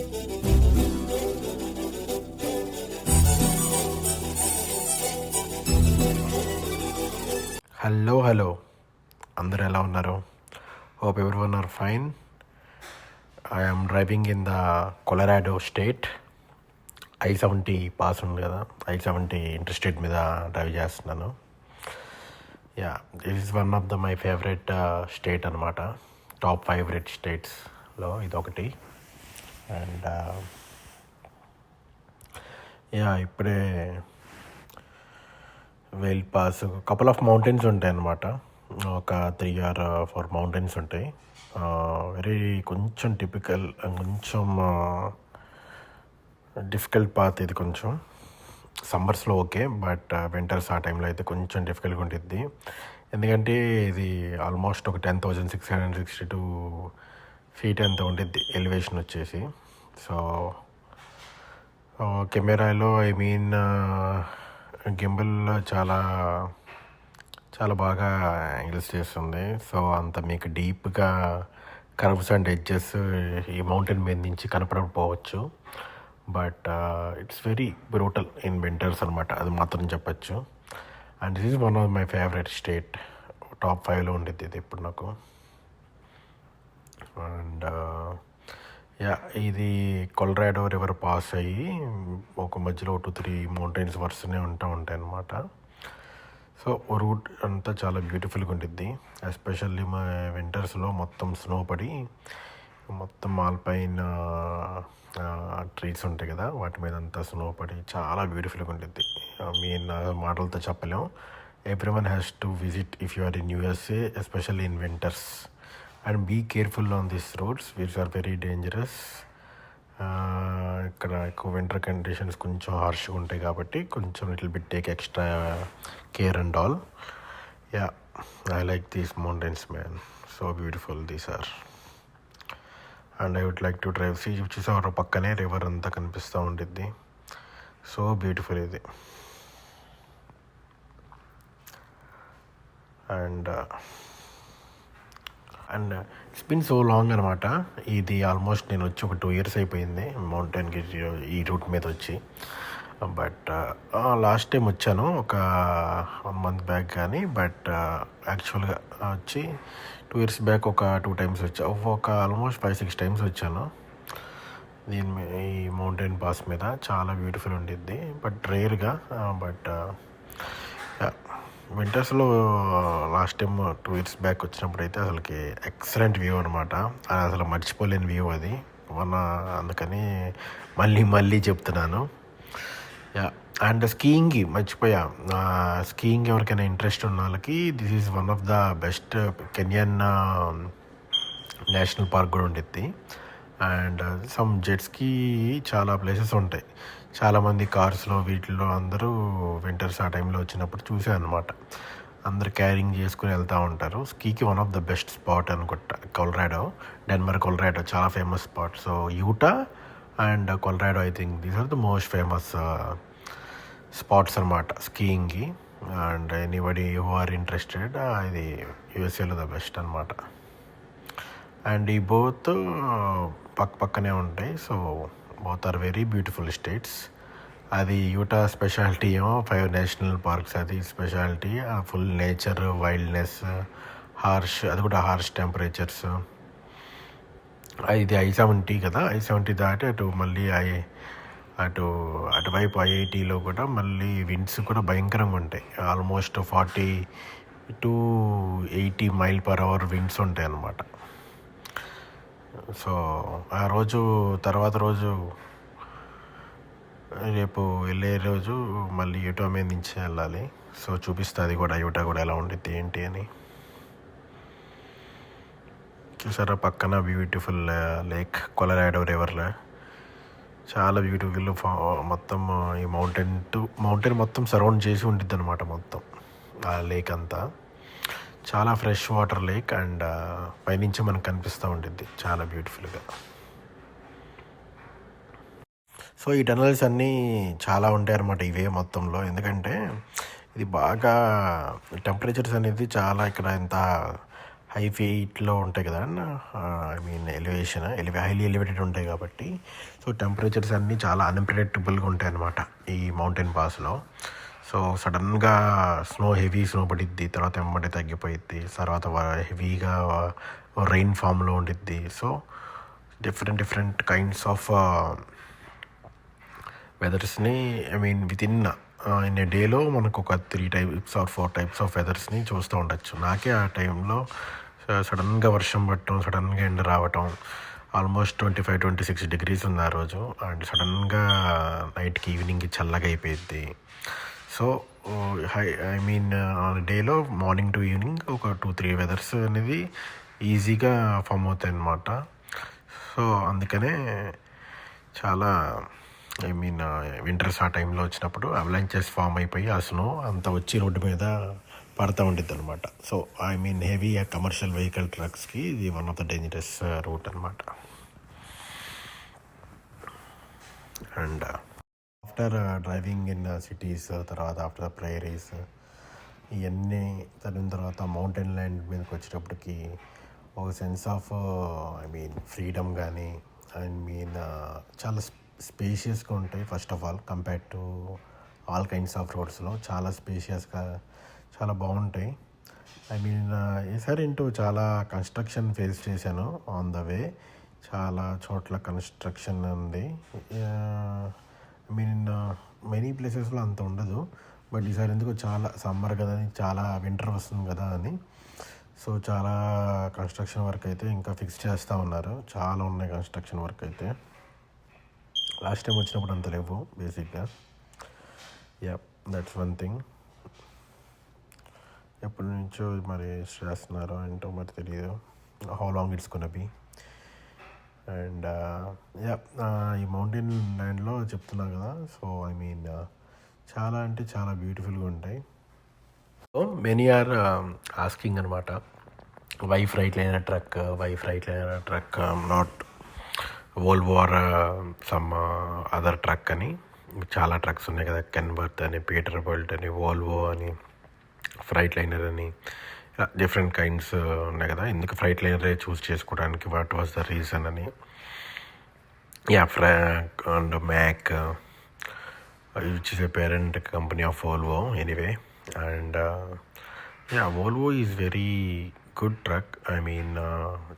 Hello hello. అందరూ ఎలా ఉన్నారు? Hope everyone are fine I'm driving in the Colorado state I seventy pass ఉంది కదా. ఐ సెవెంటీ ఇంటర్స్టేట్ మీద డ్రైవ్ చేస్తున్నాను. Yeah this is one of the my favourite state అనమాట top favourite స్టేట్స్లో ఇదొకటి. అండ్ యా ఇప్పుడే well pass couple of mountains ఉంటాయి అన్నమాట. ఒక త్రీ ఆర్ ఫోర్ మౌంటైన్స్ ఉంటాయి. వెరీ కొంచెం టిపికల్ కొంచెం డిఫికల్ట్ పాత్ ఇది కొంచెం. సమ్మర్స్లో ఓకే బట్ వింటర్స్ ఆ టైంలో అయితే కొంచెం డిఫికల్ట్గా ఉంటుంది ఎందుకంటే ఇది ఆల్మోస్ట్ ఒక ten thousand six hundred sixty two feet ఎంత ఉండిద్ది? ఎలివేషన్ వచ్చేసి. సో కెమెరాలో ఐ మీన్ గింబల్ చాలా చాలా బాగా యాంగిల్స్ చేస్తుంది. సో అంత మీకు డీప్గా కర్వ్స్ అండ్ ఎడ్జెస్ ఈ మౌంటైన్ మీద నుంచి కనపడకపోవచ్చు. But it's very brutal in winters అనమాట అది మాత్రం చెప్పచ్చు. And this is one of my favourite state top ఫైవ్లో ఉండేది ఇది ఇప్పుడు నాకు. అండ్ యా ఇది కొలరాడో రివర్ పాస్ అయ్యి ఒక మధ్యలో టూ త్రీ మౌంటైన్స్ వరుసనే ఉంటా ఉంటాయి అన్నమాట. సో రూట్ అంతా చాలా బ్యూటిఫుల్గా ఉంటుంది ఎస్పెషల్లీ మా వింటర్స్లో మొత్తం స్నో పడి మొత్తం ఆల్పైన్ ట్రీస్ ఉంటాయి కదా వాటి మీద అంతా స్నో పడి చాలా బ్యూటిఫుల్గా ఉంటుంది మీ మాటలతో చెప్పలేం. Everyone has to visit if you are in USA especially in winters and be careful on this roads which are very dangerous ఇక్కడ ఎక్కువ వింటర్ కండిషన్స్ కొంచెం హార్ష్గా ఉంటాయి కాబట్టి కొంచెం little bit take extra care and all yeah I like these mountains man so beautiful these are and I would like to drive see చూసేవారు పక్కనే river అంతా కనిపిస్తూ ఉంటుంది సో బ్యూటిఫుల్ ఇది. And and it's been so long అనమాట ఇది almost నేను వచ్చి ఒక టూ ఇయర్స్ అయిపోయింది. మౌంటైన్కి ఈ రూట్ మీద వచ్చి. బట్ లాస్ట్ టైం వచ్చాను. ఒక వన్ మంత్ బ్యాక్ కానీ బట్ యాక్చువల్గా వచ్చి టూ ఇయర్స్ బ్యాక్ ఒక టూ టైమ్స్ వచ్చా ఒక ఆల్మోస్ట్ ఫైవ్ సిక్స్ టైమ్స్ వచ్చాను. దీని ఈ మౌంటైన్ పాస్ మీద. చాలా బ్యూటిఫుల్ ఉండిద్ది బట్ రేర్గా but వింటర్స్లో last time two years back వచ్చినప్పుడు అయితే అసలుకి ఎక్సలెంట్ వ్యూ అనమాట అసలు మర్చిపోలేని వ్యూ అది. మన అందుకని మళ్ళీ మళ్ళీ చెప్తున్నాను. అండ్ స్కీయింగ్ మర్చిపోయా. స్కీయింగ్ ఎవరికైనా ఇంట్రెస్ట్ ఉన్న వాళ్ళకి this is one of the best canyon national park కూడా ఉండిద్ది. అండ్ సమ్ జెట్స్కి చాలా ప్లేసెస్ ఉంటాయి. చాలామంది కార్స్లో వీటిల్లో అందరూ వింటర్స్ ఆ టైంలో వచ్చినప్పుడు చూసాను అనమాట అందరు క్యారింగ్ చేసుకుని వెళ్తూ ఉంటారు. స్కీకి one of the best spot అనుకుంటా. కొలరాడో డెన్మర్ కొలరాడో చాలా famous spot. So Utah and Colorado I think these are the most famous spots అనమాట స్కీయింగ్కి. And anybody who are interested ఇది యూఎస్ఏలో ద బెస్ట్ అనమాట అండ్ ఈ బోత్ పక్క పక్కనే ఉంటాయి. So both are very beautiful states. అది యూటా స్పెషాలిటీ ఏమో ఫైవ్ నేషనల్ పార్క్స్ అది speciality full nature wildness harsh అది కూడా హార్ష్ టెంపరేచర్స్. ఇది ఐ సెవెంటీ కదా ఐ సెవెంటీ దాటి అటు మళ్ళీ ఐ అటు అటువైపు ఐఐటీలో కూడా మళ్ళీ విండ్స్ కూడా భయంకరంగా ఉంటాయి. Almost forty to eighty mile per hour winds ఉంటాయి అన్నమాట సో ఆ రోజు తర్వాత రోజు రేపు వెళ్ళే రోజు మళ్ళీ యూటో మీద నుంచి వెళ్ళాలి. సో చూపిస్తుంది కూడా యూటా కూడా ఎలా ఉండిద్ది ఏంటి అని. చూసారా పక్కన బ్యూటిఫుల్ లేక్ కొలరాడో రివర్లో చాలా బ్యూటిఫుల్ మొత్తం ఈ మౌంటైన్ టు మౌంటైన్ మొత్తం సరౌండ్ చేసి ఉండిద్ది అనమాట మొత్తం ఆ లేక్ అంతా. చాలా ఫ్రెష్ వాటర్ లేక్ అండ్ పైనుంచి మనకు కనిపిస్తూ ఉండిద్ది. చాలా బ్యూటిఫుల్గా. సో ఈ టనల్స్ అన్నీ చాలా ఉంటాయి అన్నమాట ఇవే మొత్తంలో. ఎందుకంటే ఇది బాగా టెంపరేచర్స్ అనేది చాలా ఇక్కడ ఎంత హై ఫీట్లో ఉంటాయి కదా ఐ మీన్ ఎలివేషన్ ఎలివే హైలీ ఎలివేటెడ్ ఉంటాయి కాబట్టి. సో టెంపరేచర్స్ అన్నీ చాలా అన్ప్రిడిక్టబుల్గా ఉంటాయి అన్నమాట ఈ మౌంటైన్ పాస్లో సో సడన్గా స్నో హెవీ స్నో పడిద్ది తర్వాత వెంబడి తగ్గిపోయిద్ది తర్వాత హెవీగా రెయిన్ ఫామ్లో ఉండిద్ది. So different different kinds of వెదర్స్ని I mean with in in a డేలో మనకు ఒక three types or four types of వెదర్స్ని చూస్తూ ఉండొచ్చు. నాకే ఆ టైంలో సడన్గా వర్షం పట్టడం సడన్గా ఎండ రావటం almost twenty five twenty six degrees ఉంది ఆ రోజు. అండ్ సడన్గా నైట్కి ఈవినింగ్కి చల్లగా అయిపోయింది సో హై ఐ మీన్ డేలో మార్నింగ్ టు ఈవినింగ్ ఒక టూ త్రీ వెదర్స్ అనేది ఈజీగా ఫామ్ అవుతాయి అన్నమాట సో అందుకనే చాలా ఐ మీన్ వింటర్స్ ఆ టైంలో వచ్చినప్పుడు అవలాంచెస్ ఫామ్ అయిపోయి ఆ స్నో అంత వచ్చి రోడ్డు మీద పడతా ఉండిద్ది అనమాట so I mean heavy commercial vehicle ట్రక్స్కి ఇది one of the dangerous route అనమాట and after driving in cities తర్వాత ఆఫ్టర్ ద ప్రేరీస్ ఇవన్నీ చదివిన తర్వాత మౌంటైన్ ల్యాండ్ మీదకి వచ్చేటప్పటికి ఒక sense of I mean freedom కానీ ఐ మీన్ చాలా స్పేషియస్గా ఉంటాయి first of all compare to all kinds of రోడ్స్లో చాలా స్పేషియస్గా చాలా బాగుంటాయి. ఐ మీన్ uh, ఈసారి ఇంటూ చాలా కన్స్ట్రక్షన్ ఫేస్ చేశాను ఆన్ ద వే చాలా చోట్ల కన్స్ట్రక్షన్ ఉంది. మీన్ మెనీ ప్లేసెస్లో అంత ఉండదు. బట్ ఈసారి ఎందుకు చాలా సమ్మర్ కదా అని చాలా వింటర్ వస్తుంది కదా అని. సో చాలా కన్స్ట్రక్షన్ వర్క్ అయితే ఇంకా ఫిక్స్ చేస్తూ ఉన్నారు. చాలా ఉన్నాయి కన్స్ట్రక్షన్ వర్క్ అయితే. లాస్ట్ టైం వచ్చినప్పుడు అంత లేవు బేసిక్గా యా దట్స్ వన్ థింగ్ ఎప్పటి నుంచో మరి చేస్తున్నారో ఏంటో మరి తెలియదు how long it's gonna be and uh, yeah uh, ఈ మౌంటైన్ ల్యాండ్లో చెప్తున్నా కదా సో ఐ మీన్ చాలా అంటే చాలా బ్యూటిఫుల్గా ఉంటాయి. సో మెనీ ఆర్ ఆస్కింగ్ అనమాట why Freightliner truck why Freightliner truck not Volvo or some other truck అని. చాలా ట్రక్స్ ఉన్నాయి కదా కెన్బర్త్ అని పీటర్ బల్ట్ అని వోల్వో అని ఫ్రైట్ లైనర్ అని. డిఫరెంట్ కైండ్స్ ఉన్నాయి కదా. ఎందుకు ఫ్రైట్ లైనరే చూస్ చేసుకోవడానికి వాట్ వాజ్ ద రీజన్ అని. Yeah frock and Mack which is a parent company of Volvo anyway and yeah Volvo is very good truck I mean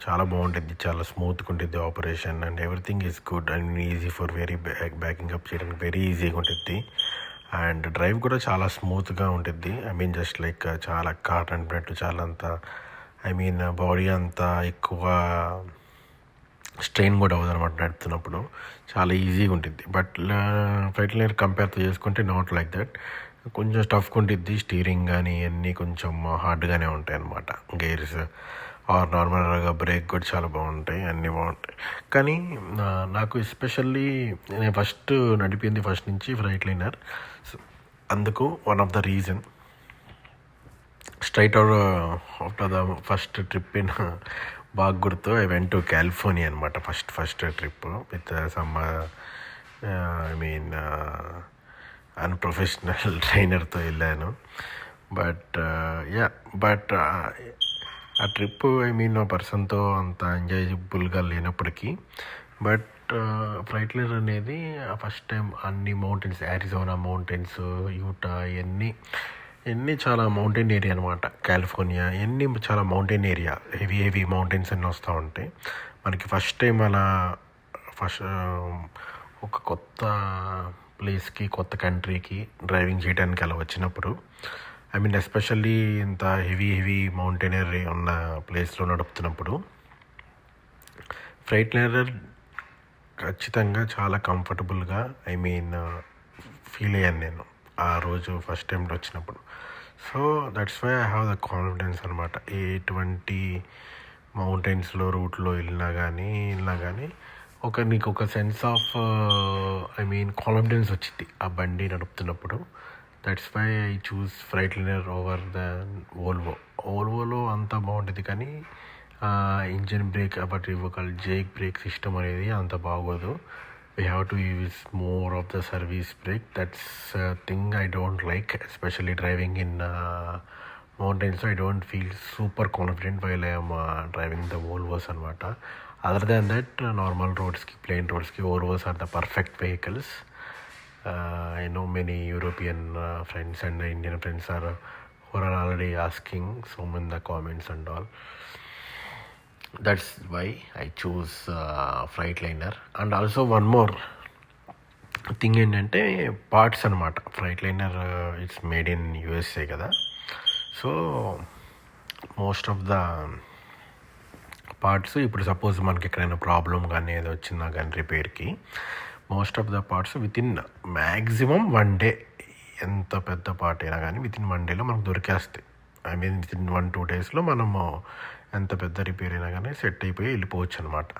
చాలా బాగుంటుంది చాలా స్మూత్గా ఉంటుంది operation and everything is good and easy for very back backing up చేయడానికి very ఈజీగా ఉంటుంది and drive కూడా చాలా స్మూత్గా ఉంటుంది ఐ మీన్ జస్ట్ లైక్ చాలా కాట్ బ్రెడ్ చాలా అంత ఐ మీన్ బాడీ అంతా ఎక్కువ స్ట్రెయిన్ కూడా అవ్వదు అనమాట నడుపుతున్నప్పుడు. చాలా ఈజీగా ఉంటుంది బట్ ఫ్లైట్ లైన్ కంపేర్తో చేసుకుంటే నాట్ లైక్ దట్. కొంచెం టఫ్గా ఉంటుంది స్టీరింగ్ కానీ అన్నీ కొంచెం హార్డ్గానే ఉంటాయి అన్నమాట గేర్స్ ఆర్ నార్మల్గా బ్రేక్ కూడా చాలా బాగుంటాయి అన్నీ బాగుంటాయి. కానీ నాకు ఎస్పెషల్లీ నేను ఫస్ట్ నడిపింది ఫస్ట్ నుంచి ఫ్రైట్ లైనర్ అందుకు one of the reason straight out after the first trip in బాగా గుర్తు ఐ వెంట్ టు కాలిఫోర్నియా అనమాట first first trip with some I mean unprofessional ట్రైనర్తో వెళ్ళాను. బట్ యా బట్ ఆ trip I mean ఆ పర్సన్తో అంత ఎంజాయబుల్గా లేనప్పటికీ బట్ ఫ్లైట్ లైనర్ అనేది ఫస్ట్ టైం అన్ని మౌంటైన్స్ యారిజోనా మౌంటైన్స్ యూటా ఇవన్నీ ఇవన్నీ చాలా మౌంటైన్ ఏరియా అనమాట కాలిఫోర్నియా ఇవన్నీ చాలా mountain area. Heavy heavy mountains అన్నీ వస్తూ ఉంటాయి. మనకి ఫస్ట్ టైం అలా ఫస్ట్ ఒక కొత్త ప్లేస్కి కొత్త కంట్రీకి డ్రైవింగ్ చేయడానికి అలా వచ్చినప్పుడు ఐ మీన్ ఎస్పెషల్లీ ఇంత హెవీ హెవీ మౌంటైనర్ ఉన్న ప్లేస్లో నడుపుతున్నప్పుడు ఫ్రైట్ లైనర్ ఖచ్చితంగా చాలా కంఫర్టబుల్గా ఐ మీన్ ఫీల్ అయ్యాను నేను ఆ రోజు ఫస్ట్ టైం వచ్చినప్పుడు. So that's why I have the confidence అనమాట ఎటువంటి మౌంటైన్స్లో రూట్లో వెళ్ళినా కానీ వెళ్ళినా కానీ ఒక నీకు ఒక sense of I mean confidence వచ్చింది ఆ బండి నడుపుతున్నప్పుడు. That's why I choose Freightliner over the Volvo ఓల్వోలో అంతా బాగుంటుంది కానీ ఇంజిన్ బ్రేక్ బట్ ఇవ్వగల జేక్ బ్రేక్ సిస్టమ్ అనేది అంత బాగోదు. We have to use more of the service brake that's thing I don't like especially driving in mountains I don't feel super confident while I'm driving the Volvos అనమాట other than that normal రోడ్స్కి plain రోడ్స్కి Volvos are the perfect vehicles I know many European friends and Indian friends are who are already asking some in the comments and all. That's why i choose uh, freightliner. And also one more thing ఏంటంటే parts అనమాట Freightliner it's made in USA కదా. So most of the parts ఇప్పుడు suppose మనకి ఎక్కడైనా problem కానీ ఏదో వచ్చిందా కానీ రిపేర్కి most of the parts within maximum one day ఎంత పెద్ద పార్ట్ అయినా కానీ విత్ ఇన్ వన్ డేలో మనకు దొరికేస్తాయి. I mean within one two డేస్లో మనము ఎంత పెద్ద రిపేర్ అయినా కానీ సెట్ అయిపోయి వెళ్ళిపోవచ్చు అనమాట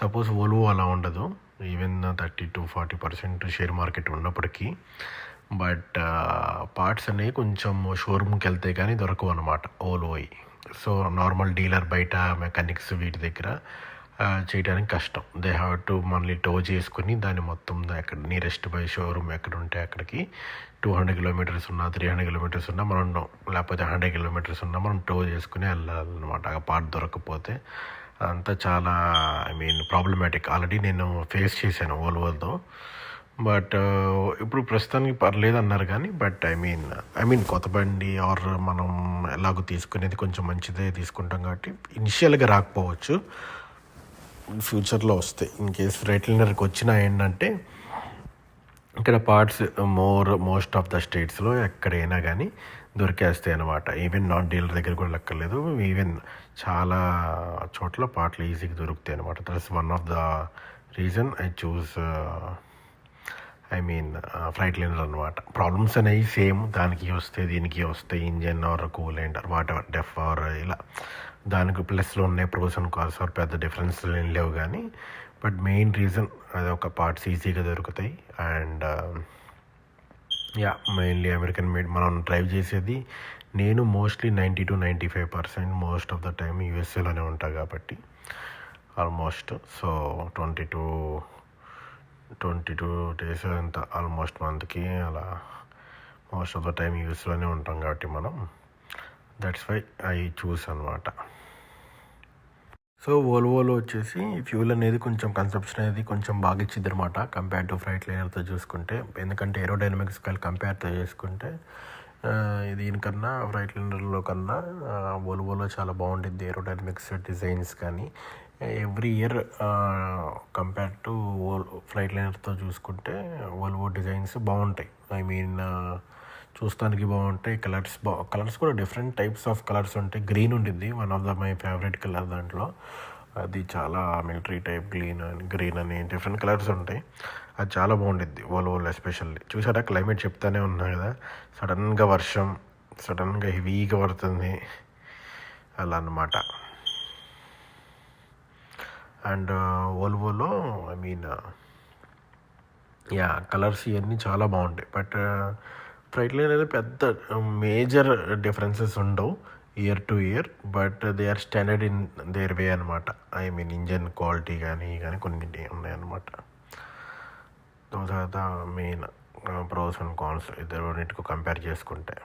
సపోజ్ ఓల్వో అలా ఉండదు. Even thirty to forty percent share market ఉన్నప్పటికీ బట్ పార్ట్స్ uh, అనేవి కొంచెం షోరూమ్కి వెళ్తే కానీ దొరకవు అనమాట ఓల్వోయి సో నార్మల్ డీలర్ బయట మెకానిక్స్ వీటి దగ్గర చేయడానికి కష్టం. దే హ్యావ్ టు మళ్ళీ టో చేసుకుని దాన్ని మొత్తం ఎక్కడ నియరెస్ట్ బై షోరూమ్ ఎక్కడ ఉంటే అక్కడికి టూ హండ్రెడ్ కిలోమీటర్స్ ఉన్నా త్రీ హండ్రెడ్ కిలోమీటర్స్ ఉన్నా మనం లేకపోతే హండ్రెడ్ కిలోమీటర్స్ ఉన్నా మనం టో చేసుకుని వెళ్ళాలన్నమాట. ఆ పార్ట్ దొరకకపోతే అంతా చాలా ఐ మీన్ ప్రాబ్లమాటిక్ ఆల్రెడీ నేను ఫేస్ చేశాను ఓల్వోల్తో బట్ ఇప్పుడు ప్రస్తుతానికి పర్లేదు అన్నారు కానీ but I mean I mean కొత్త బండి ఆర్ మనం ఎలాగో తీసుకునేది కొంచెం మంచిదే తీసుకుంటాం కాబట్టి ఇనిషియల్గా రాకపోవచ్చు. ఫ్యూచర్లో వస్తాయి. ఇన్ కేస్ రైట్లైనర్కి వచ్చినా ఏంటంటే ఇక్కడ parts more most of the స్టేట్స్లో ఎక్కడైనా కానీ దొరికేస్తాయి అనమాట ఈవెన్ నాట్ డీలర్ దగ్గర కూడా లెక్కలేదు. ఈవెన్ చాలా చోట్ల పార్ట్లు ఈజీగా దొరుకుతాయి అనమాట that's one of the reason I choose I mean Freightliner అనమాట ప్రాబ్లమ్స్ అనేవి సేమ్ దానికి వస్తాయి దీనికి వస్తాయి. Engine or cool or whatever DEF or ఇలా. దానికి ప్లస్లో ఉన్నాయి ప్రోస్ అండ్ కాల్స్ ఆర్ పెద్ద డిఫరెన్స్ ఏం లేవు కానీ బట్ మెయిన్ రీజన్ అది ఒక పార్ట్స్ ఈజీగా దొరుకుతాయి and yeah mainly American made మనం డ్రైవ్ చేసేది నేను mostly ninety to ninety five percent most of the time యూఎస్ఏలోనే ఉంటా కాబట్టి. Almost so twenty two twenty two days అంత ఆల్మోస్ట్ మంత్కి అలా మోస్ట్ ఆఫ్ ద టైం యూఎస్లోనే ఉంటాం కాబట్టి మనం. దట్స్ వై ఐ చూస్ అనమాట సో ఓల్వోలో వచ్చేసి ఫ్యూల్ అనేది కొంచెం కన్సప్షన్ అనేది కొంచెం బాగా ఇచ్చింది అనమాట కంపేర్ టు ఫ్రైట్ లైనర్తో చూసుకుంటే. ఎందుకంటే ఏరోడైనమిక్స్ కంపేర్తో చేసుకుంటే దీనికన్నా ఫ్రైట్ లైనర్లో కన్నా ఓల్వోలో చాలా బాగుంటుంది ఏరోడైనమిక్స్ డిజైన్స్ కానీ. Every year compare to old flight లైనర్తో చూసుకుంటే ఓల్వో డిజైన్స్ బాగుంటాయి. ఐ మీన్ చూస్తానికి బాగుంటాయి. కలర్స్ బా కలర్స్ కూడా డిఫరెంట్ టైప్స్ ఆఫ్ కలర్స్ ఉంటాయి. గ్రీన్ ఉండింది. One of the my favourite colour దాంట్లో. అది చాలా మిలిటరీ టైప్ గ్రీన్ అని గ్రీన్ అని డిఫరెంట్ కలర్స్ ఉంటాయి. అది చాలా బాగుండిద్ది ఓల్వోలో ఎస్పెషల్లీ. చూసారా? క్లైమేట్ చెప్తానే ఉన్నా కదా. సడన్గా వర్షం సడన్గా హెవీగా పడుతుంది. అలా అన్నమాట అండ్ ఓల్వోలో ఐ మీన్ యా కలర్స్ ఇవన్నీ చాలా బాగుంటాయి. బట్ ఫ్రైట్ లైన్ అనేది పెద్ద మేజర్ డిఫరెన్సెస్ ఉండవు year to year but they are standard in their way అనమాట ఐ మీన్ ఇంజన్ క్వాలిటీ కానీ కానీ కొన్ని ఉన్నాయన్నమాట those are the main pros and cons ఇద్దరు రెండింటికి కంపేర్ చేసుకుంటే.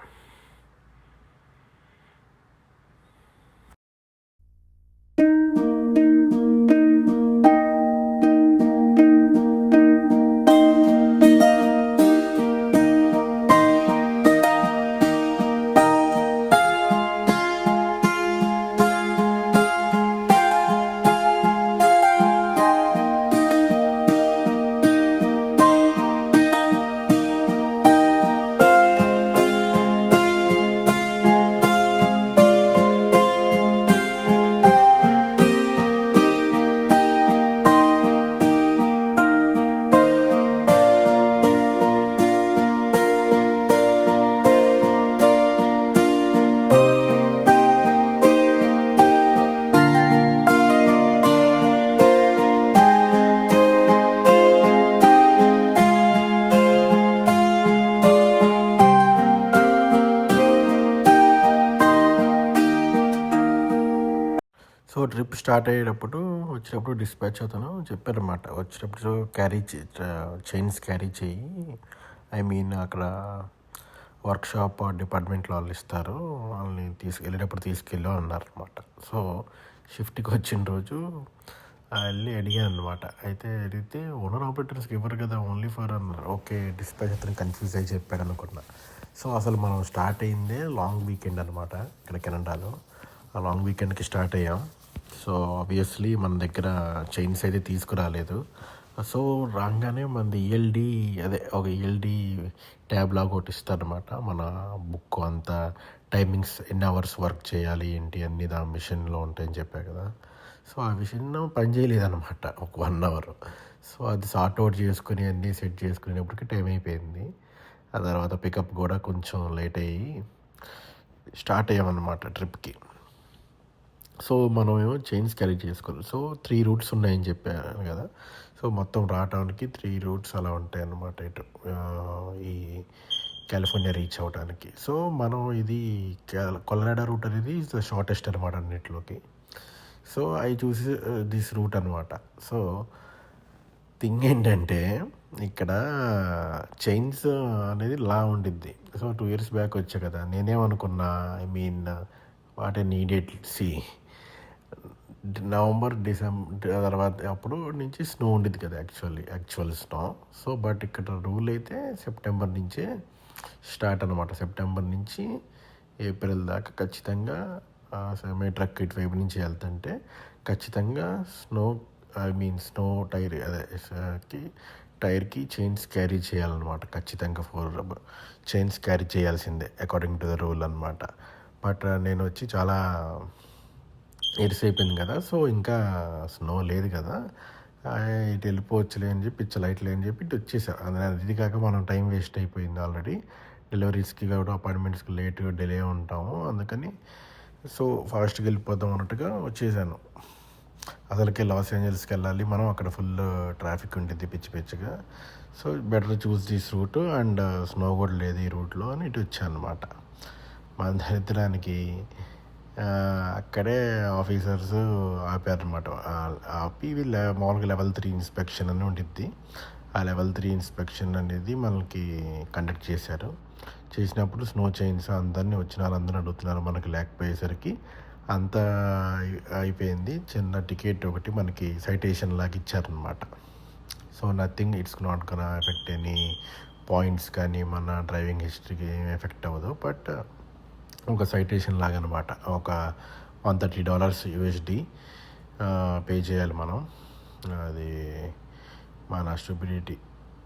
ట్రిప్ స్టార్ట్ అయ్యేటప్పుడు వచ్చినప్పుడు డిస్పాచ్ అవుతాను చెప్పారన్నమాట. వచ్చినప్పుడు క్యారీ చైన్స్ క్యారీ చేయి. ఐ మీన్ అక్కడ వర్క్షాప్ డిపార్ట్మెంట్లో వాళ్ళు ఇస్తారు. వాళ్ళని తీసుకెళ్ళేటప్పుడు తీసుకెళ్ళు అన్నారనమాట అన్నారు అనమాట సో షిఫ్ట్కి వచ్చిన రోజు వెళ్ళి అడిగాను అనమాట అయితే అడిగితే ఓనర్ ఆపరేటర్స్కి ఇవ్వరు కదా ఓన్లీ ఫర్ అన్నారు. ఓకే డిస్పాచ్ అతను కన్ఫ్యూజ్ అయ్యి చెప్పాడు అనుకున్నా. సో అసలు మనం స్టార్ట్ అయిందే లాంగ్ వీకెండ్ అనమాట ఇక్కడ కెనడాలో. ఆ లాంగ్ వీకెండ్కి స్టార్ట్ అయ్యాం. సో ఆబ్వియస్లీ మన దగ్గర చైన్స్ అయితే తీసుకురాలేదు. సో రాగానే మనది ఈఎల్డి అదే ఒక ఈఎల్డి ట్యాబ్ లాగా ఒకటి ఇస్తారనమాట మన బుక్ అంతా టైమింగ్స్ ఎన్ని అవర్స్ వర్క్ చేయాలి ఏంటి అన్ని ఆ మిషన్లో ఉంటాయని చెప్పా కదా. సో ఆ మిషన్ పని చేయలేదన్నమాట ఒక వన్ అవర్ సో అది సార్ట్ అవుట్ చేసుకుని అన్నీ సెట్ చేసుకునేప్పటికి టైం అయిపోయింది. ఆ తర్వాత పికప్ కూడా కొంచెం లేట్ అయ్యి స్టార్ట్ అయ్యామన్నమాట ట్రిప్కి సో మనం ఏమో చైన్స్ క్యారీ చేసుకోవాలి. సో త్రీ రూట్స్ ఉన్నాయని చెప్పాను కదా. సో మొత్తం రావడానికి త్రీ రూట్స్ అలా ఉంటాయి అన్నమాట ఇటు ఈ కాలిఫోర్నియా రీచ్ అవడానికి సో మనం ఇది కొలరాడా రూట్ అనేది ఇస్ ద షార్టెస్ట్ అనమాట అన్నిటిలోకి. సో అవి చూసి దిస్ రూట్ అనమాట సో థింగ్ ఏంటంటే ఇక్కడ చైన్స్ అనేది లా ఉండిద్ది. సో టూ ఇయర్స్ బ్యాక్ వచ్చా కదా. నేనేమనుకున్నా I mean what a needed see November December తర్వాత అప్పుడు నుంచి స్నో ఉండేది కదా actually actual snow. So but ఇక్కడ రూల్ అయితే సెప్టెంబర్ నుంచే స్టార్ట్ అనమాట సెప్టెంబర్ నుంచి ఏప్రిల్ దాకా ఖచ్చితంగా సెమీ ట్రక్ ఇటువైపు నుంచి వెళ్తుంటే ఖచ్చితంగా snow I mean snow tyre అదేకి టైర్కి చైన్స్ క్యారీ చేయాలన్నమాట. ఖచ్చితంగా ఫోర్ చైన్స్ క్యారీ చేయాల్సిందే అకార్డింగ్ టు ద రూల్ అనమాట బట్ నేను వచ్చి చాలా ఇరిస్ అయిపోయింది కదా సో ఇంకా స్నో లేదు కదా ఇటు వెళ్ళిపోవచ్చులే అని చెప్పి ఇచ్చ లైట్లే అని చెప్పి ఇటు వచ్చేసారు అది ఇది కాక మనం టైం వేస్ట్ అయిపోయింది ఆల్రెడీ. డెలివరీస్కి కూడా అపాయింట్మెంట్స్కి లేట్గా డిలే ఉంటాము అందుకని సో ఫాస్ట్గా వెళ్ళిపోదాం అన్నట్టుగా వచ్చేసాను. అసలుకి లాస్ ఏంజల్స్కి వెళ్ళాలి మనం అక్కడ ఫుల్ ట్రాఫిక్ ఉంటుంది పిచ్చి పిచ్చిగా. So better choose this route and snow కూడా లేదు ఈ రూట్లో అని ఇటు వచ్చాను అనమాట మన దరిద్రానికి అక్కడే ఆఫీసర్స్ ఆపారనమాట ఆపి వీళ్ళ మామూలుగా లెవెల్ త్రీ ఇన్స్పెక్షన్ అని ఉండిద్ది. ఆ లెవెల్ త్రీ ఇన్స్పెక్షన్ అనేది మనకి కండక్ట్ చేశారు. చేసినప్పుడు స్నో చైన్స్ అందరినీ వచ్చిన వాళ్ళందరూ అడుగుతున్నారు మనకి లేకపోయేసరికి. అంతా అయిపోయింది. చిన్న టికెట్ ఒకటి మనకి సైటేషన్ లాగా ఇచ్చారనమాట so nothing it's not gonna effect any points కానీ మన డ్రైవింగ్ హిస్టరీకి ఏం ఎఫెక్ట్ అవ్వదు. బట్ ఒక సైటేషన్ లాగా అనమాట ఒక one thirty dollars USD pay చేయాలి మనం. అది మన స్టూబిడిటీ.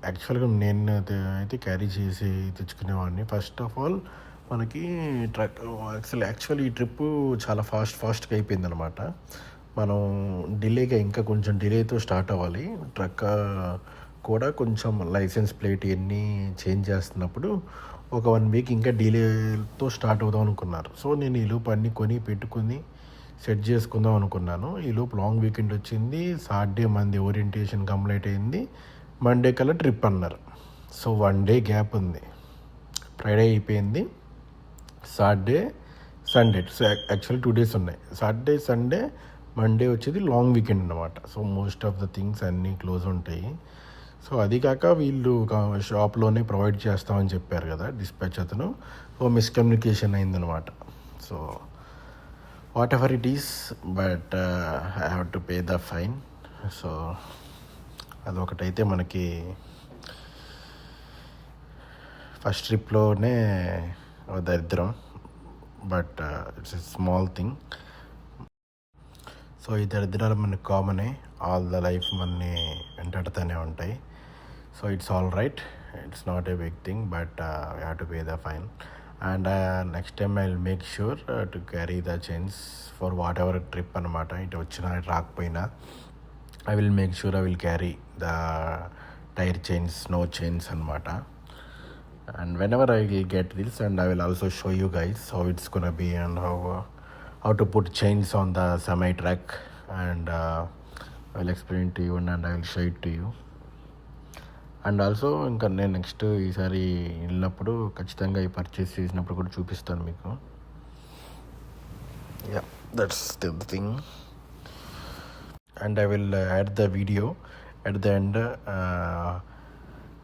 యాక్చువల్గా నేను అయితే అయితే క్యారీ చేసి తెచ్చుకునేవాడిని. ఫస్ట్ ఆఫ్ ఆల్ మనకి ట్రక్ యాక్చువల్ యాక్చువల్ ఈ ట్రిప్ చాలా ఫాస్ట్ ఫాస్ట్గా అయిపోయింది అనమాట మనం డిలేగా ఇంకా కొంచెం డిలేతో స్టార్ట్ అవ్వాలి. ట్రక్ కూడా కొంచెం లైసెన్స్ ప్లేట్ ఇవన్నీ చేంజ్ చేస్తున్నప్పుడు ఒక వన్ వీక్ ఇంకా డీలేతో స్టార్ట్ అవుదాం అనుకున్నారు. సో నేను ఈ లోపు అన్నీ కొని పెట్టుకుని సెట్ చేసుకుందాం అనుకున్నాను. ఈ లోపు లాంగ్ వీకెండ్ వచ్చింది. సాటర్డే మంది ఓరియంటేషన్ కంప్లీట్ అయింది. మండే కల్లా ట్రిప్ అన్నారు. సో వన్ డే గ్యాప్ ఉంది. ఫ్రైడే అయిపోయింది. Saturday Sunday. So actually two days ఉన్నాయి. సాటర్డే సండే మండే వచ్చేది లాంగ్ వీకెండ్ అనమాట so most of the things అన్నీ క్లోజ్ ఉంటాయి. సో అది కాక వీళ్ళు షాప్లోనే ప్రొవైడ్ చేస్తామని చెప్పారు కదా డిస్పాచ్ అతను. ఓ మిస్కమ్యూనికేషన్ అయిందనమాట so whatever it is but I have to pay the fine. So అదొకటైతే మనకి ఫస్ట్ ట్రిప్లోనే దరిద్రం. But it's a small thing. So ఈ దరిద్రాలు మనకి కామనే. ఆల్ ద లైఫ్ మనని వెంటాడుతూనే ఉంటాయి. So it's all right it's not a big thing but we have to pay the fine and next time I will make sure to carry the chains for whatever trip అనమాట ఇటు వచ్చినా ఇటు రాకపోయినా I will make sure I will carry the tyre chains snow chains అనమాట and whenever i will get this and i will also show you guys how it's gonna be and how uh, how to put chains on the semi track and uh, i will explain to you and i will show it to you and also ఇంకా నేను next ఈసారి వెళ్ళినప్పుడు ఖచ్చితంగా ఈ purchase చేసినప్పుడు కూడా చూపిస్తాను మీకు. Yeah that's the thing and I will add the video at the end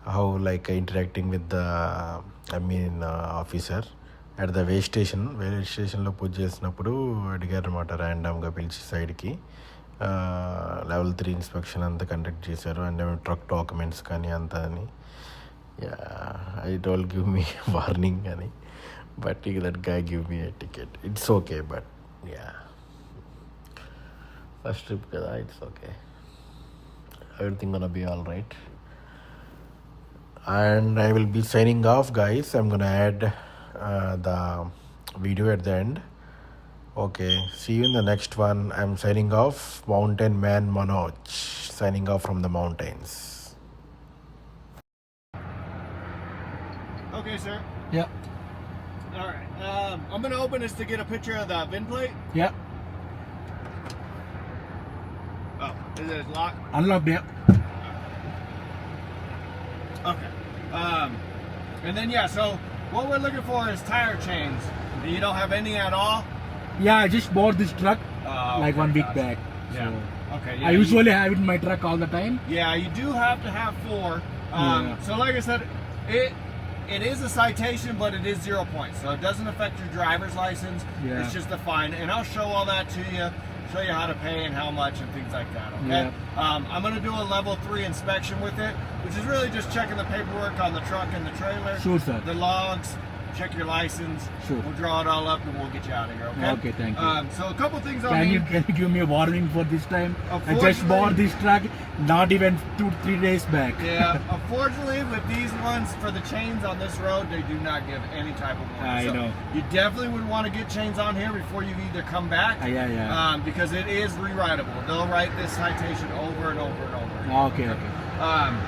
how like interacting with the I mean officer at the weigh station weigh స్టేషన్లో పూజ చేసినప్పుడు అడిగారు అనమాట ర్యాండమ్గా పిలిచి సైడ్కి లెవెల్ త్రీ ఇన్స్పెక్షన్ అంతా కండక్ట్ చేశారు. అండ్ ట్రక్ డాక్యుమెంట్స్ కానీ అంతా అని. I Dol give me warning అని. బట్ ఇక దట్గా give me a ticket it's okay but yeah first trip కదా it's okay everything gonna be all right. And i will be signing off guys. I'm gonna add uh, the video at the end. Okay see you in the next one i'm signing off mountain man manoj signing off from the mountains Okay, sir. Yeah, All right. Um, I'm gonna open this to get a picture of the VIN plate. yeah. Oh, is it locked? Unlocked, yeah. Okay. Um, and then yeah, so what we're looking for is tire chains. You don't have any at all. Yeah, I just bought this truck Oh, like okay, one week gotcha. back. Yeah. So Okay. Yeah, I you- usually have it in my truck all the time. Yeah, you do have to have four. Um, Yeah. So, like I said, it it is a citation, but it is zero points, so it doesn't affect your driver's license. Yeah. It's just a fine, and I'll show all that to you, show you how to pay and how much and things like that. Okay. Um, I'm gonna do a level three inspection with it, which is really just checking the paperwork on the truck and the trailer, Sure, sir. the logs. Check your license. Sure. We'll draw it all up and we'll get you out of here. Okay. Okay, thank you. Um, so a couple things on Can me. you can you give me a warning for this time? I just Unfortunately- bought this truck not even two three days back. Yeah, unfortunately, with these ones for the chains on this road, they do not give any type of warning. I So know. You definitely would want to get chains on here before you either come back. Ah, yeah, yeah. Um, because it is rewritable. They'll write this citation over and over and over. okay, okay. Um,